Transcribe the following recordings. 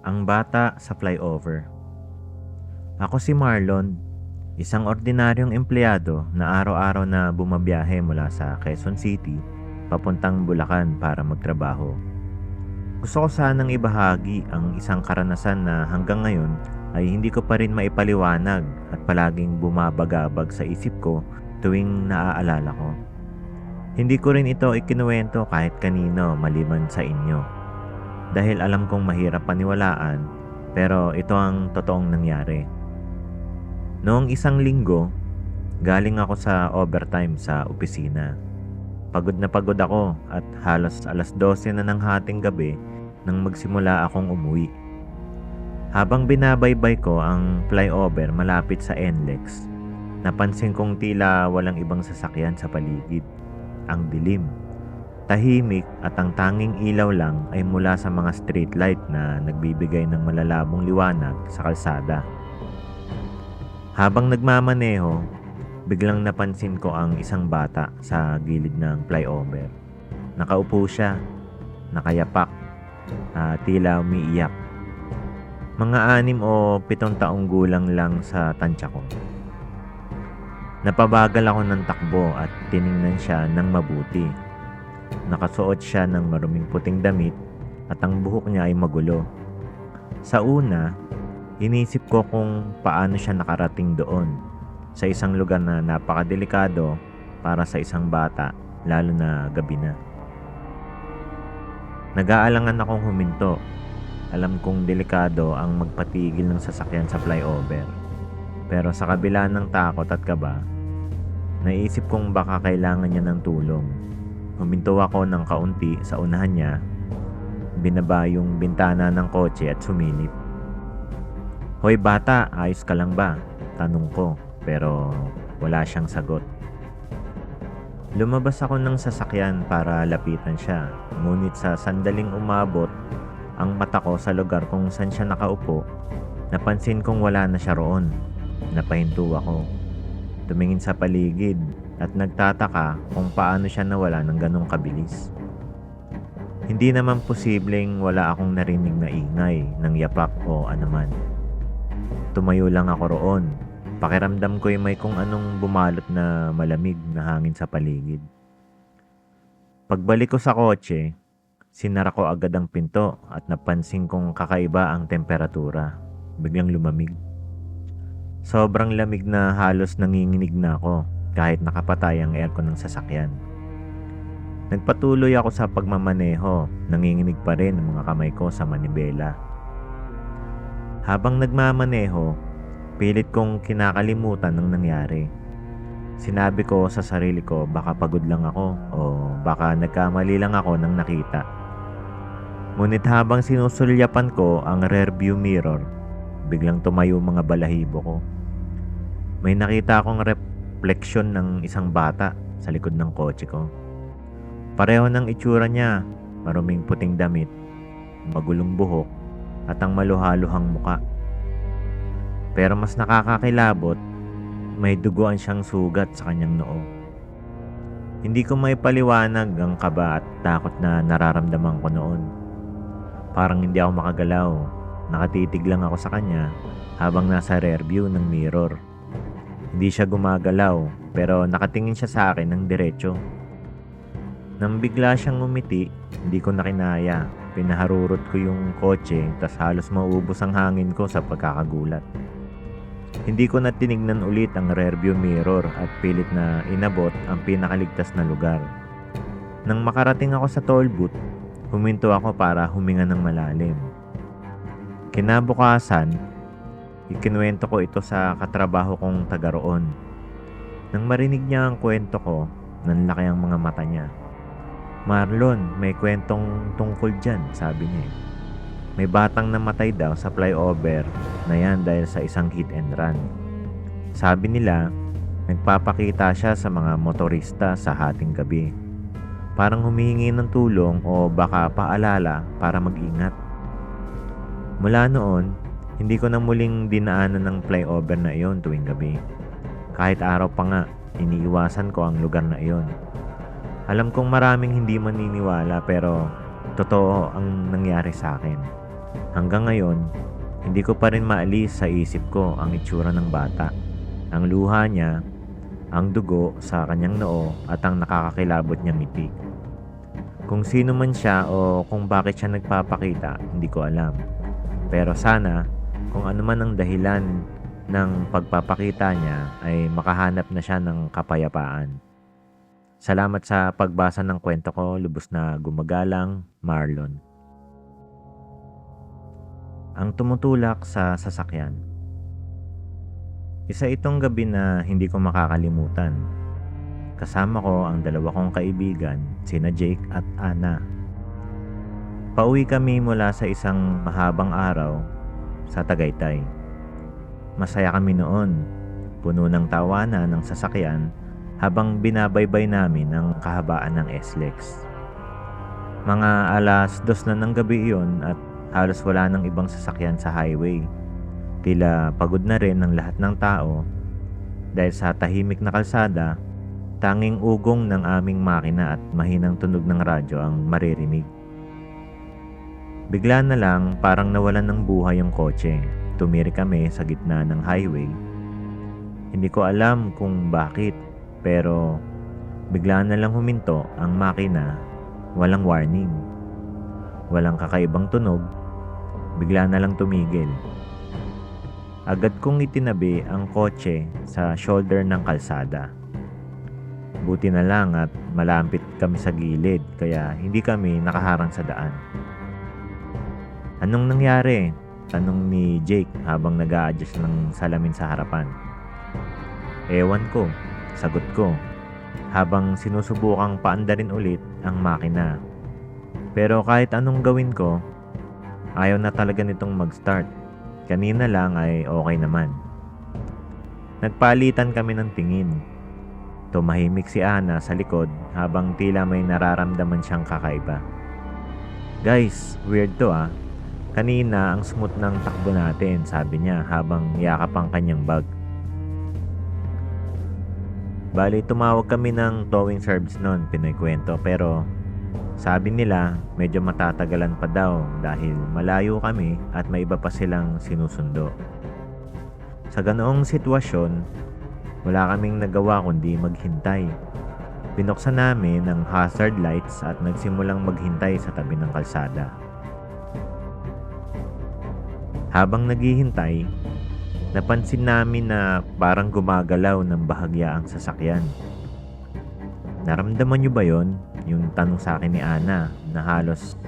Ang bata sa flyover. Ako si Marlon, isang ordinaryong empleyado na araw-araw na bumabiyahe mula sa Quezon City papuntang Bulacan para magtrabaho. Gusto ko sanang ibahagi ang isang karanasan na hanggang ngayon ay hindi ko pa rin maipaliwanag at palaging bumabagabag sa isip ko tuwing naaalala ko. Hindi ko rin ito ikinuwento kahit kanino maliban sa inyo. Dahil alam kong mahirap paniwalaan pero ito ang totoong nangyari. Noong isang linggo, galing ako sa overtime sa opisina. Pagod na pagod ako at halos alas 12 na ng hating gabi nang magsimula akong umuwi. Habang binabaybay ko ang flyover malapit sa NLEX, napansin kong tila walang ibang sasakyan sa paligid. Ang dilim. Tahimik at ang tanging ilaw lang ay mula sa mga street light na nagbibigay ng malalabong liwanag sa kalsada. Habang nagmamaneho, biglang napansin ko ang isang bata sa gilid ng flyover. Nakaupo siya, nakayapak, ah, tila umiiyak. Mga anim o pitong taong gulang lang sa tansya ko. Napabagal ako ng takbo at tiningnan siya ng mabuti. Nakasuot siya ng maruming puting damit at ang buhok niya ay magulo. Sa una, inisip ko kung paano siya nakarating doon sa isang lugar na napakadelikado para sa isang bata lalo na gabi na. Nag-aalangan akong huminto. Alam kong delikado ang magpatigil ng sasakyan sa flyover. Pero sa kabila ng takot at kaba, naisip kong baka kailangan niya ng tulong. Huminto ako ng kaunti sa unahan niya, binaba yung bintana ng kotse at sumilip. Hoy bata, ayos ka lang ba? Tanong ko, pero wala siyang sagot. Lumabas ako ng sasakyan para lapitan siya, ngunit sa sandaling umabot ang mata ko sa lugar kung saan siya nakaupo, napansin kong wala na siya roon. Napahinto ako. Tumingin sa paligid at nagtataka kung paano siya nawala ng ganong kabilis. Hindi naman posibleng wala akong narinig na ingay ng yapak o anuman. Tumayo lang ako roon. Pakiramdam ko may kung anong bumalot na malamig na hangin sa paligid. Pagbalik ko sa kotse, sinara ko agad ang pinto at napansin kong kakaiba ang temperatura. Biglang lumamig. Sobrang lamig na halos nanginginig na ako kahit nakapatay ang aircon ng sasakyan. Nagpatuloy ako sa pagmamaneho, nanginginig pa rin ang mga kamay ko sa manibela. Habang nagmamaneho, pilit kong kinakalimutan ng nangyari. Sinabi ko sa sarili ko baka pagod lang ako o baka nagkamali lang ako ng nakita. Ngunit habang sinusulyapan ko ang rearview mirror, biglang tumayo mga balahibo ko. May nakita akong refleksyon ng isang bata sa likod ng kotse ko. Pareho ng itsura niya, maruming puting damit, magulong buhok, at ang maluhaluhang muka. Pero mas nakakakilabot, may duguan siyang sugat sa kanyang noo. Hindi ko may paliwanag ang kaba at takot na nararamdaman ko noon. Parang hindi ako makagalaw. Nakatitig lang ako sa kanya habang nasa rear view ng mirror. Hindi siya gumagalaw pero nakatingin siya sa akin ng diretso. Nang bigla siyang umiti, hindi ko na kinaya. Pinaharurot ko yung kotse tas halos maubos ang hangin ko sa pagkakagulat. Hindi ko na tinignan ulit ang rearview mirror at pilit na inabot ang pinakaligtas na lugar. Nang makarating ako sa toll booth, huminto ako para huminga ng malalim. Kinabukasan, ikinuwento ko ito sa katrabaho kong taga roon. Nang marinig niya ang kwento ko, nanlaki ang mga mata niya. Marlon, may kwentong tungkol dyan, sabi niya. eh. May batang namatay daw sa flyover na yan dahil sa isang hit and run. Sabi nila, nagpapakita siya sa mga motorista sa hating gabi. Parang humihingi ng tulong o baka paalala para mag-ingat. Mula noon, hindi ko na muling dinaanan ng flyover na iyon tuwing gabi. Kahit araw pa nga, iniiwasan ko ang lugar na iyon. Alam kong maraming hindi maniniwala pero totoo ang nangyari sa akin. Hanggang ngayon, hindi ko pa rin maalis sa isip ko ang itsura ng bata. Ang luha niya, ang dugo sa kanyang noo at ang nakakakilabot niyang ngiti. Kung sino man siya o kung bakit siya nagpapakita, hindi ko alam. Pero sana, kung ano man ang dahilan ng pagpapakita niya ay makahanap na siya ng kapayapaan. Salamat sa pagbasa ng kwento ko, lubos na gumagalang, Marlon. Ang tumutulak sa sasakyan. Isa itong gabi na hindi ko makakalimutan. Kasama ko ang dalawa kong kaibigan, sina Jake at Ana. Pauwi kami mula sa isang mahabang araw sa Tagaytay. Masaya kami noon, puno ng tawanan ng sasakyan habang binabaybay namin ang kahabaan ng SLEX. Mga alas dos na ng gabi iyon at halos wala ng ibang sasakyan sa highway. Tila pagod na rin ang lahat ng tao dahil sa tahimik na kalsada, tanging ugong ng aming makina at mahinang tunog ng radyo ang maririnig. Bigla na lang parang nawalan ng buhay yung kotse. Tumiri kami sa gitna ng highway. Hindi ko alam kung bakit pero bigla na lang huminto ang makina, walang warning. Walang kakaibang tunog, bigla na lang tumigil. Agad kong itinabi ang kotse sa shoulder ng kalsada. Buti na lang at malapit kami sa gilid kaya hindi kami nakaharang sa daan. Anong nangyari? Tanong ni Jake habang nag adjust ng salamin sa harapan. Ewan ko, sagot ko, habang sinusubukang paandarin ulit ang makina. Pero kahit anong gawin ko, ayaw na talaga nitong mag-start. Kanina lang ay okay naman. Nagpalitan kami ng tingin. Tumahimik si Ana sa likod habang tila may nararamdaman siyang kakaiba. Guys, weird to ah. Kanina ang smooth ng takbo natin, sabi niya habang yakap ang kanyang bag. Bali, tumawag kami ng towing service noon, Pinoy kwento. Pero sabi nila, medyo matatagalan pa daw dahil malayo kami at may iba pa silang sinusundo. Sa ganoong sitwasyon, wala kaming nagawa kundi maghintay. Binuksan namin ang hazard lights at nagsimulang maghintay sa tabi ng kalsada. Habang naghihintay, Napansin namin na parang gumagalaw ng bahagya ang sasakyan. Naramdaman niyo ba yon? Yung tanong sa akin ni Ana na halos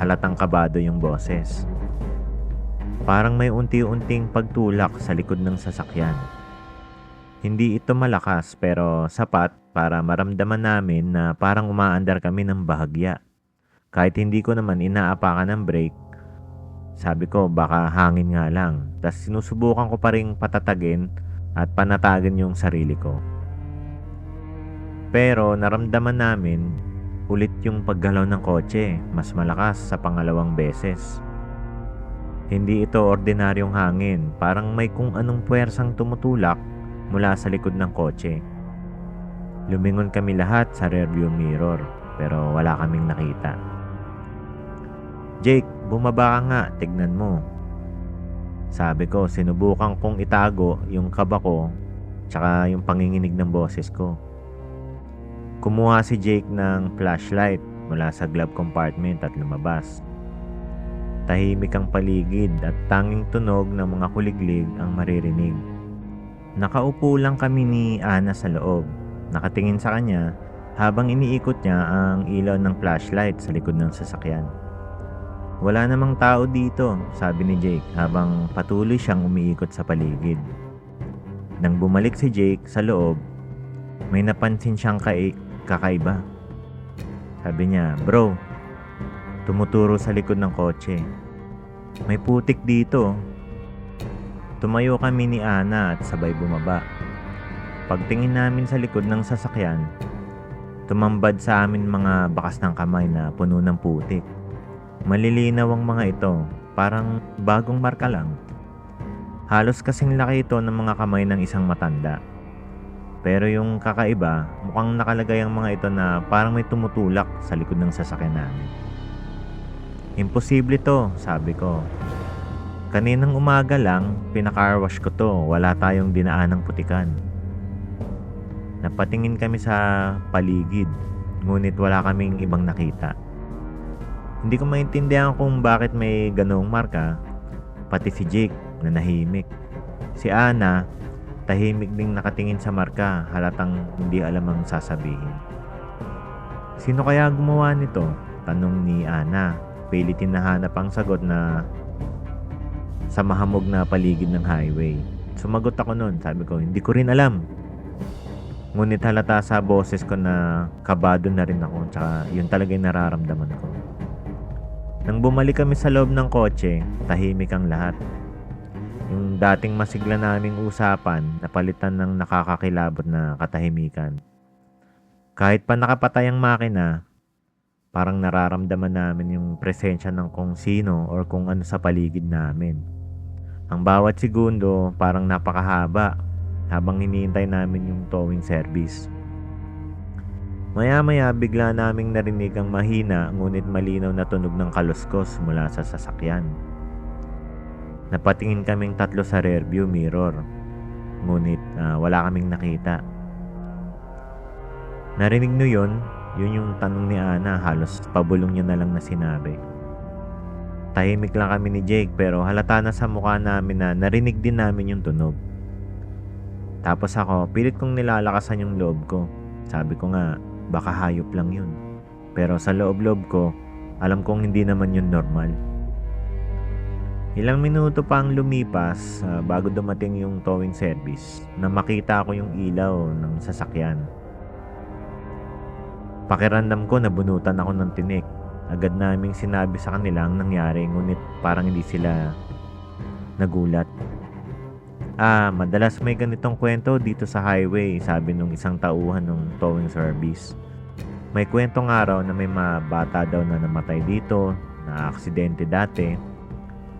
halatang kabado yung boses. Parang may unti-unting pagtulak sa likod ng sasakyan. Hindi ito malakas pero sapat para maramdaman namin na parang umaandar kami ng bahagya. Kahit hindi ko naman inaapakan ng brake, sabi ko baka hangin nga lang. Tapos sinusubukan ko pa rin patatagin at panatagin yung sarili ko. Pero naramdaman namin ulit yung paggalaw ng kotse, mas malakas sa pangalawang beses. Hindi ito ordinaryong hangin, parang may kung anong puwersang tumutulak mula sa likod ng kotse. Lumingon kami lahat sa rearview mirror pero wala kaming nakita. Jake, bumaba ka nga, tignan mo. Sabi ko, sinubukan kong itago yung kaba ko tsaka yung panginginig ng boses ko. Kumuha si Jake ng flashlight mula sa glove compartment at lumabas. Tahimik ang paligid at tanging tunog ng mga kuliglig ang maririnig. Nakaupo lang kami ni Ana sa loob. Nakatingin sa kanya habang iniikot niya ang ilaw ng flashlight sa likod ng sasakyan. Wala namang tao dito, sabi ni Jake habang patuloy siyang umiikot sa paligid. Nang bumalik si Jake sa loob, may napansin siyang kai kakaiba. Sabi niya, bro, tumuturo sa likod ng kotse. May putik dito. Tumayo kami ni Ana at sabay bumaba. Pagtingin namin sa likod ng sasakyan, tumambad sa amin mga bakas ng kamay na puno ng putik. Malilinaw ang mga ito, parang bagong marka lang. Halos kasing laki ito ng mga kamay ng isang matanda. Pero yung kakaiba, mukhang nakalagay ang mga ito na parang may tumutulak sa likod ng sasakyan namin. Imposible to, sabi ko. Kaninang umaga lang, pinakarwash ko to, wala tayong dinaanang putikan. Napatingin kami sa paligid, ngunit wala kaming ibang nakita. Hindi ko maintindihan kung bakit may ganoong marka, pati si Jake na nahimik. Si Ana, tahimik ding nakatingin sa marka, halatang hindi alam ang sasabihin. Sino kaya gumawa nito? Tanong ni Ana. Pilitin na hanap ang sagot na sa mahamog na paligid ng highway. Sumagot ako nun, sabi ko, hindi ko rin alam. Ngunit halata sa boses ko na kabado na rin ako, tsaka yun talaga yung nararamdaman ko. Nang bumalik kami sa loob ng kotse, tahimik ang lahat. Yung dating masigla naming usapan, napalitan ng nakakakilabot na katahimikan. Kahit pa nakapatay ang makina, parang nararamdaman namin yung presensya ng kung sino or kung ano sa paligid namin. Ang bawat segundo parang napakahaba habang hinihintay namin yung towing service. Maya-maya bigla naming narinig ang mahina ngunit malinaw na tunog ng kaluskos mula sa sasakyan. Napatingin kaming tatlo sa rearview mirror ngunit ah, wala kaming nakita. Narinig nyo yun? Yun yung tanong ni Ana, halos pabulong niya na lang na sinabi. Tahimik lang kami ni Jake pero halata na sa mukha namin na narinig din namin yung tunog. Tapos ako, pilit kong nilalakasan yung loob ko. Sabi ko nga, baka hayop lang yun. Pero sa loob-loob ko, alam kong hindi naman yun normal. Ilang minuto pa ang lumipas ah, bago dumating yung towing service na makita ko yung ilaw ng sasakyan. Pakiramdam ko nabunutan ako ng tinik. Agad naming sinabi sa kanila ang nangyari ngunit parang hindi sila nagulat. Ah, madalas may ganitong kwento dito sa highway, sabi nung isang tauhan ng towing service. May kwentong araw na may mga bata daw na namatay dito, na aksidente dati.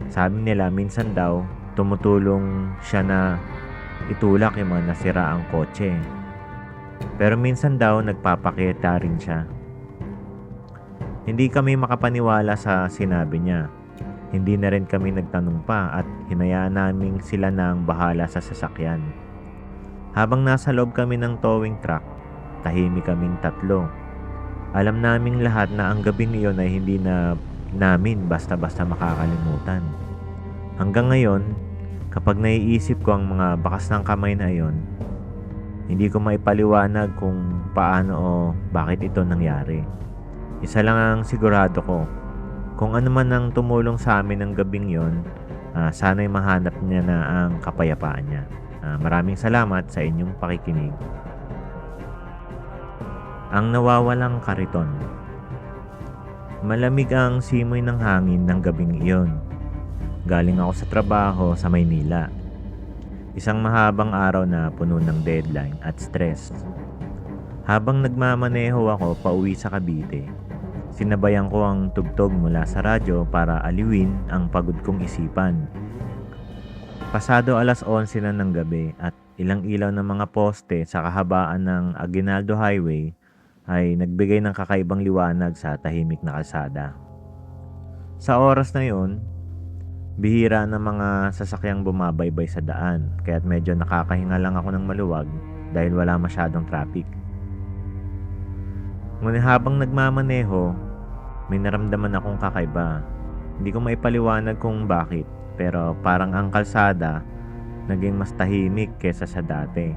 Sabi nila minsan daw tumutulong siya na itulak yung mga nasiraang kotse. Pero minsan daw nagpapakita rin siya. Hindi kami makapaniwala sa sinabi niya. Hindi na rin kami nagtanong pa at hinayaan namin sila na bahala sa sasakyan. Habang nasa loob kami ng towing truck, tahimik kaming tatlo. Alam naming lahat na ang gabi niyon ay hindi na namin basta-basta makakalimutan. Hanggang ngayon, kapag naiisip ko ang mga bakas ng kamay na iyon, hindi ko maipaliwanag kung paano o bakit ito nangyari. Isa lang ang sigurado ko, kung ano man ang tumulong sa amin ng gabing yon, ah, sana'y mahanap niya na ang kapayapaan niya. Ah, maraming salamat sa inyong pakikinig. Ang nawawalang kariton. Malamig ang simoy ng hangin ng gabing iyon. Galing ako sa trabaho sa Maynila. Isang mahabang araw na puno ng deadline at stress. Habang nagmamaneho ako pauwi sa Cavite, sinabayan ko ang tugtog mula sa radyo para aliwin ang pagod kong isipan. Pasado alas 11 na ng gabi at ilang ilaw ng mga poste sa kahabaan ng Aguinaldo Highway ay nagbigay ng kakaibang liwanag sa tahimik na kalsada. Sa oras na yun, bihira ng mga sasakyang bumabaybay sa daan kaya't medyo nakakahinga lang ako ng maluwag dahil wala masyadong traffic. Ngunit habang nagmamaneho, may naramdaman akong kakaiba. Hindi ko maipaliwanag kung bakit pero parang ang kalsada naging mas tahimik kesa sa dati.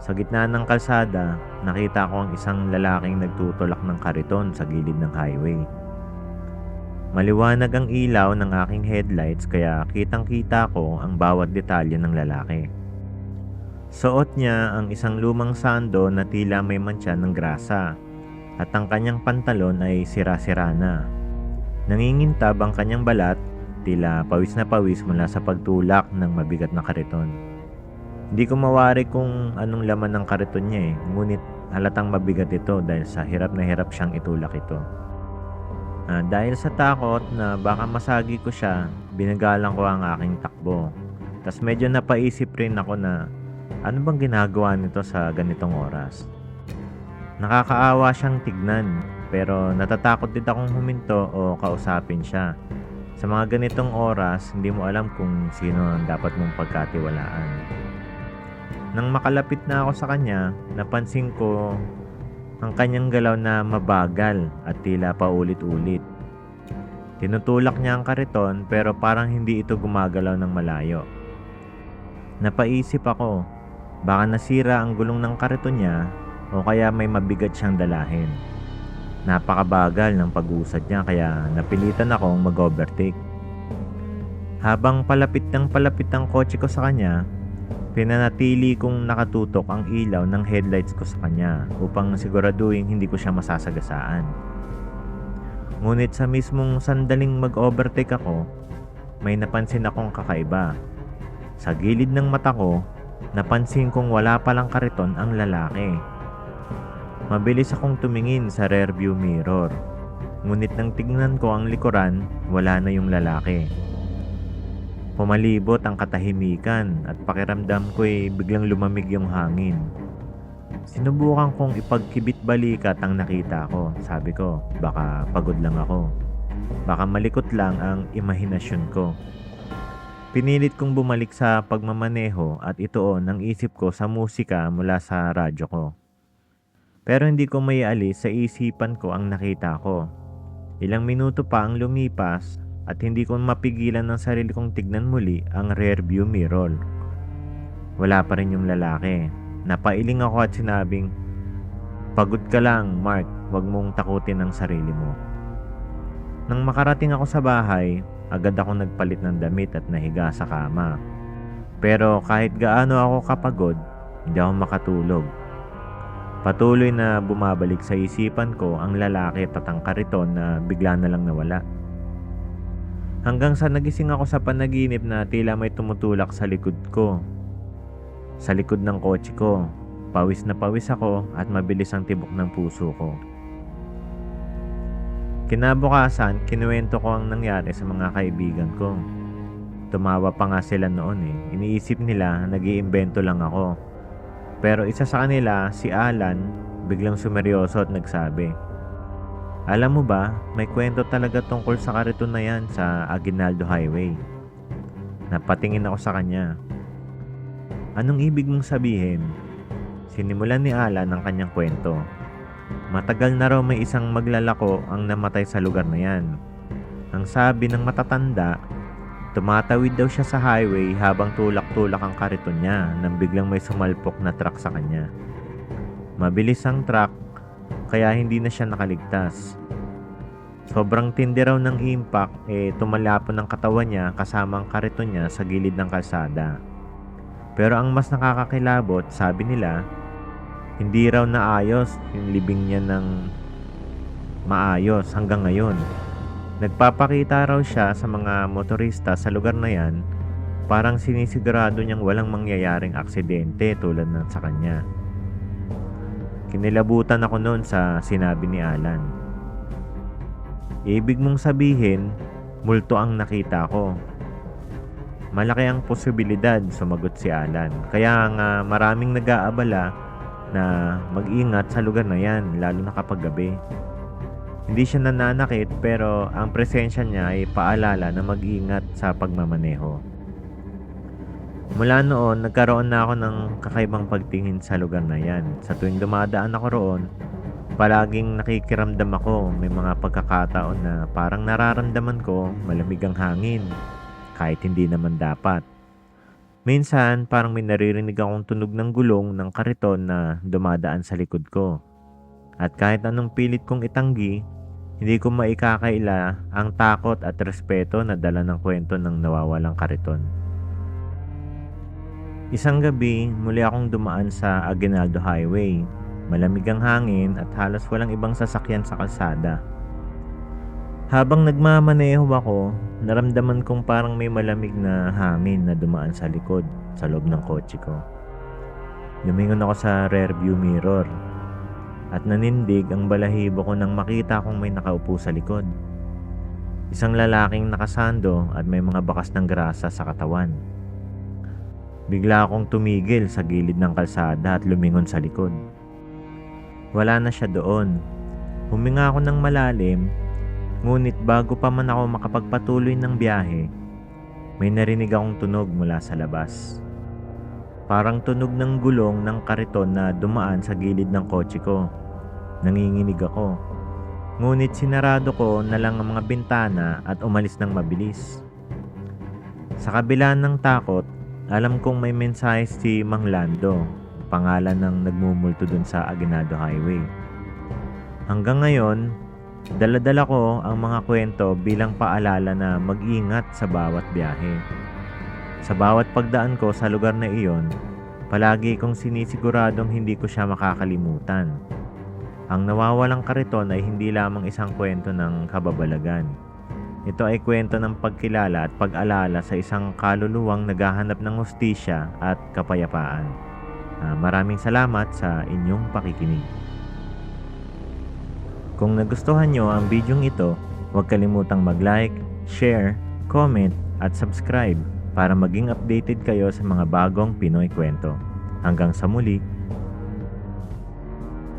Sa gitna ng kalsada, nakita ko ang isang lalaking nagtutulak ng kariton sa gilid ng highway. Maliwanag ang ilaw ng aking headlights kaya kitang-kita ko ang bawat detalye ng lalaki. Suot niya ang isang lumang sando na tila may mantsa ng grasa at ang kanyang pantalon ay sira-sira na. Nangingintab ang kanyang balat, tila pawis na pawis mula sa pagtulak ng mabigat na kariton. Hindi ko mawari kung anong laman ng kariton niya eh, ngunit halatang mabigat ito dahil sa hirap na hirap siyang itulak ito. Ah, dahil sa takot na baka masagi ko siya, binagalang ko ang aking takbo. Tapos medyo napaisip rin ako na ano bang ginagawa nito sa ganitong oras? Nakakaawa siyang tignan. pero natatakot din akong huminto o kausapin siya. Sa mga ganitong oras, hindi mo alam kung sino ang dapat mong pagkatiwalaan. Nang makalapit na ako sa kanya, napansin ko ang kanyang galaw na mabagal at tila paulit-ulit. Tinutulak niya ang kariton pero parang hindi ito gumagalaw ng malayo. Napaisip ako, baka nasira ang gulong ng kariton niya o kaya may mabigat siyang dalahin. Napakabagal ng pag-usad niya kaya napilitan akong mag-overtake. Habang palapit ng palapit ang kotse ko sa kanya, pinanatili kong nakatutok ang ilaw ng headlights ko sa kanya upang siguraduhin hindi ko siya masasagasaan. Ngunit sa mismong sandaling mag-overtake ako, may napansin akong kakaiba. Sa gilid ng mata ko, napansin kong wala palang kariton ang lalaki. Mabilis akong tumingin sa rearview mirror. Ngunit nang tignan ko ang likuran, wala na yung lalaki. Pumalibot ang katahimikan at pakiramdam ko'y biglang lumamig yung hangin. Sinubukan kong ipagkibit balikat ang nakita ko. Sabi ko, baka pagod lang ako. Baka malikot lang ang imahinasyon ko. Pinilit kong bumalik sa pagmamaneho at itoon ang isip ko sa musika mula sa radyo ko. Pero hindi ko may alis sa isipan ko ang nakita ko. Ilang minuto pa ang lumipas at hindi ko mapigilan ng sarili kong tignan muli ang rear view mirror. Wala pa rin yung lalaki. Napailing ako at sinabing, Pagod ka lang, Mark. Huwag mong takutin ang sarili mo. Nang makarating ako sa bahay, agad ako nagpalit ng damit at nahiga sa kama. Pero kahit gaano ako kapagod, hindi ako makatulog. Patuloy na bumabalik sa isipan ko ang lalaki at ang kariton na bigla na lang nawala. Hanggang sa nagising ako sa panaginip na tila may tumutulak sa likod ko. Sa likod ng kotse ko, pawis na pawis ako at mabilis ang tibok ng puso ko. Kinabukasan, kinuwento ko ang nangyari sa mga kaibigan ko. Tumawa pa nga sila noon eh. Iniisip nila nag iimbento lang ako. Pero isa sa kanila, si Alan, biglang sumeryoso at nagsabi, Alam mo ba, may kwento talaga tungkol sa kariton na yan sa Aguinaldo Highway. Napatingin ako sa kanya. Anong ibig mong sabihin? Sinimulan ni Alan ang kanyang kwento. Matagal na raw may isang maglalako ang namatay sa lugar na yan. Ang sabi ng matatanda, tumatawid daw siya sa highway habang tulak-tulak ang kariton niya nang biglang may sumalpok na truck sa kanya. Mabilis ang truck kaya hindi na siya nakaligtas. Sobrang tindi raw ng impact eh tumalapon ng katawan niya kasama ang kariton niya sa gilid ng kalsada. Pero ang mas nakakakilabot, sabi nila, hindi raw naayos yung libing niya ng maayos hanggang ngayon. Nagpapakita raw siya sa mga motorista sa lugar na yan parang sinisigurado niyang walang mangyayaring aksidente tulad ng sa kanya. Kinilabutan ako noon sa sinabi ni Alan. Ibig mong sabihin, multo ang nakita ko. Malaki ang posibilidad, sumagot si Alan. Kaya nga maraming nag-aabala na mag-ingat sa lugar na yan, lalo na kapag gabi. Hindi siya nananakit pero ang presensya niya ay paalala na mag-ingat sa pagmamaneho. Mula noon, nagkaroon na ako ng kakaibang pagtingin sa lugar na yan. Sa tuwing dumadaan ako roon, palaging nakikiramdam ako. May mga pagkakataon na parang nararamdaman ko malamig ang hangin kahit hindi naman dapat. Minsan, parang may naririnig akong tunog ng gulong ng kariton na dumadaan sa likod ko. At kahit anong pilit kong itanggi, hindi ko maikakaila ang takot at respeto na dala ng kwento ng nawawalang kariton. Isang gabi, muli akong dumaan sa Aguinaldo Highway. Malamig ang hangin at halos walang ibang sasakyan sa kalsada. Habang nagmamaneho ako, naramdaman kong parang may malamig na hangin na dumaan sa likod sa loob ng kotse ko. Lumingon ako sa rear view mirror at nanindig ang balahibo ko nang makita kong may nakaupo sa likod. Isang lalaking nakasando at may mga bakas ng grasa sa katawan. Bigla akong tumigil sa gilid ng kalsada at lumingon sa likod. Wala na siya doon Huminga ako ng malalim, ngunit bago pa man ako makapagpatuloy ng biyahe, may narinig akong tunog mula sa labas. Parang tunog ng gulong ng kariton na dumaan sa gilid ng kotse ko. Nanginginig ako. Ngunit sinarado ko na lang ang mga bintana at umalis ng mabilis. Sa kabila ng takot, alam kong may mensahe si Mang Lando, pangalan ng nagmumulto dun sa Aguinaldo Highway. Hanggang ngayon, daladala ko ang mga kwento bilang paalala na mag-ingat sa bawat biyahe. Sa bawat pagdaan ko sa lugar na iyon, palagi kong sinisiguradong hindi ko siya makakalimutan. Ang nawawalang kariton ay hindi lamang isang kwento ng kababalagan. Ito ay kwento ng pagkilala at pag-alala sa isang kaluluwang naghahanap ng hustisya at kapayapaan. Ah, maraming salamat sa inyong pakikinig. Kung nagustuhan nyo ang bidyong ito, huwag kalimutang mag-like, share, comment, at subscribe para maging updated kayo sa mga bagong Pinoy kwento. Hanggang sa muli,